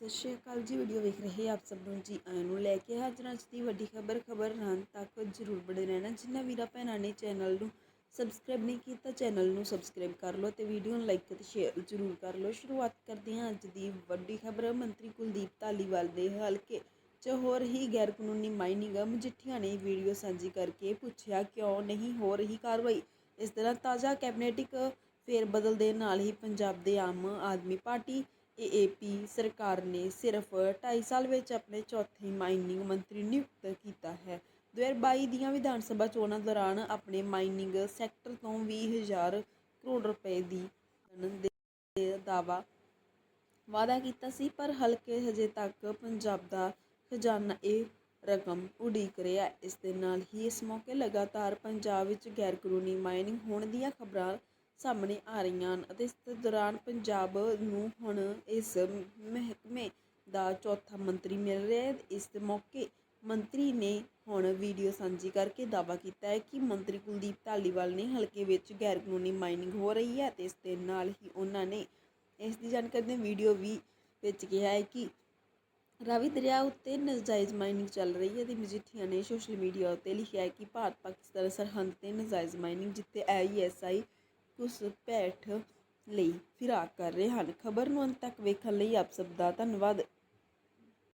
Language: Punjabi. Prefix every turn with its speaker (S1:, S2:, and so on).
S1: ਸਤਿ ਸ਼੍ਰੀ ਅਕਾਲ ਜੀ ਵੀਡੀਓ ਵੇਖ ਰਹੇ ਆਪ ਸਭ ਨੂੰ ਜੀ, ਆਇਆਂ ਨੂੰ ਲੈ ਕੇ। ਹਾਜ਼ਰ ਹਾਂ ਅੱਜ ਦੀ ਵੱਡੀ ਖਬਰ ਖਬਰ ਰਾਂ ਤੱਕ ਜਰੂਰ ਬਣੇ ਰਹਿਣਾ। ਜਿਨ੍ਹਾਂ ਵੀਰਾਂ ਭੈਣਾਂ ਨੇ ਚੈਨਲ ਨੂੰ ਸਬਸਕ੍ਰਾਈਬ ਨਹੀਂ ਕੀਤਾ ਚੈਨਲ ਨੂੰ ਸਬਸਕ੍ਰਾਈਬ ਕਰ ਲਓ ਤੇ ਵੀਡੀਓ ਨੂੰ ਲਾਈਕ ਤੇ ਸ਼ੇਅਰ ਜਰੂਰ ਕਰ ਲਓ। ਸ਼ੁਰੂਆਤ ਕਰਦੇ ਹਾਂ ਅੱਜ ਦੀ ਵੱਡੀ ਖਬਰ। ਮੰਤਰੀ ਕੁਲਦੀਪ ਧਾਲੀਵਾਲ ਦੇ ਹਲਕੇ 'ਚ ਹੋ ਰਹੀ ਗੈਰ ਕਾਨੂੰਨੀ ਮਾਈਨਿੰਗ ਮਜੀਠੀਆ ਨੇ ਵੀਡੀਓ ਸਾਂਝੀ ਕਰਕੇ ਪੁੱਛਿਆ, ਕਿਉਂ ਨਹੀਂ ਹੋ ਰਹੀ ਕਾਰਵਾਈ? ਇਸ ਤਰ੍ਹਾਂ ਤਾਜ਼ਾ ਕੈਬਨਿਟਿਕ ਫੇਰ ਬਦਲ ਦੇ ਨਾਲ ਹੀ ਪੰਜਾਬ ਦੇ ਆਮ ਆਦਮੀ ਪਾਰਟੀ ਏਏਪੀ ਸਰਕਾਰ ਨੇ ਸਿਰਫ ਢਾਈ ਸਾਲ ਵਿੱਚ ਆਪਣੇ ਚੌਥੇ ਮਾਈਨਿੰਗ ਮੰਤਰੀ ਨਿਯੁਕਤ ਕੀਤਾ ਹੈ। 2022 ਦੀਆਂ ਵਿਧਾਨ ਸਭਾ ਚੋਣਾਂ ਦੌਰਾਨ ਆਪਣੇ ਮਾਈਨਿੰਗ ਸੈਕਟਰ ਤੋਂ ਵੀਹ ਹਜ਼ਾਰ ਕਰੋੜ ਰੁਪਏ ਦੀ ਧਨ ਦੇ ਦਾਵਾ ਵਾਅਦਾ ਕੀਤਾ ਸੀ, ਪਰ ਹਲਕੇ ਹਜੇ ਤੱਕ ਪੰਜਾਬ ਦਾ ਖਜ਼ਾਨਾ ਇਹ ਰਕਮ ਉਡੀਕ ਰਿਹਾ ਇਸ ਦੇ ਨਾਲ ਹੀ ਇਸ ਮੌਕੇ ਲਗਾਤਾਰ ਪੰਜਾਬ ਵਿੱਚ ਗੈਰ ਕਾਨੂੰਨੀ ਮਾਈਨਿੰਗ ਹੋਣ ਦੀਆਂ ਖਬਰਾਂ ਸਾਹਮਣੇ ਆ ਰਹੀਆਂ ਹਨ ਅਤੇ ਇਸ ਦੌਰਾਨ ਪੰਜਾਬ ਨੂੰ ਹੁਣ ਇਸ ਮਹਿਕਮੇ ਦਾ ਚੌਥਾ ਮੰਤਰੀ ਮਿਲ ਰਿਹਾ ਹੈ। ਇਸ ਮੌਕੇ ਮੰਤਰੀ ਨੇ ਹੁਣ ਵੀਡੀਓ ਸਾਂਝੀ ਕਰਕੇ ਦਾਅਵਾ ਕੀਤਾ ਹੈ ਕਿ ਮੰਤਰੀ ਕੁਲਦੀਪ ਧਾਲੀਵਾਲ ਨੇ ਹਲਕੇ ਵਿੱਚ ਗੈਰ ਕਾਨੂੰਨੀ ਮਾਈਨਿੰਗ ਹੋ ਰਹੀ ਹੈ ਤੇ ਇਸ ਦੇ ਨਾਲ ਹੀ ਉਹਨਾਂ ਨੇ ਇਸ ਦੀ ਜਾਣਕਾਰੀ ਦੇ ਵੀਡੀਓ ਵੀ ਵਿੱਚ ਕਿਹਾ ਹੈ ਕਿ ਰਾਵੀ ਦਰਿਆ ਉੱਤੇ ਨਜਾਇਜ਼ ਮਾਈਨਿੰਗ ਚੱਲ ਰਹੀ ਹੈ ਤੇ ਮਜੀਠੀਆ ਨੇ ਸੋਸ਼ਲ ਮੀਡੀਆ ਉੱਤੇ ਲਿਖਿਆ ਹੈ ਕਿ ਭਾਰਤ ਪਾਕਿਸਤਾਨ ਸਰਹੰਦ ਤੇ ਨਜਾਇਜ਼ ਮਾਈਨਿੰਗ ਜਿੱਤੇ ਆਈਐਸਆਈ ਘੁਸਪੈਠ ਲਈ ਫਿਰਾਕ ਕਰ ਰਹੇ ਹਨ। ਖਬਰ ਨੂੰ ਅੰਤ ਤੱਕ ਵੇਖਣ ਲਈ ਆਪ ਸਭ ਦਾ ਧੰਨਵਾਦ।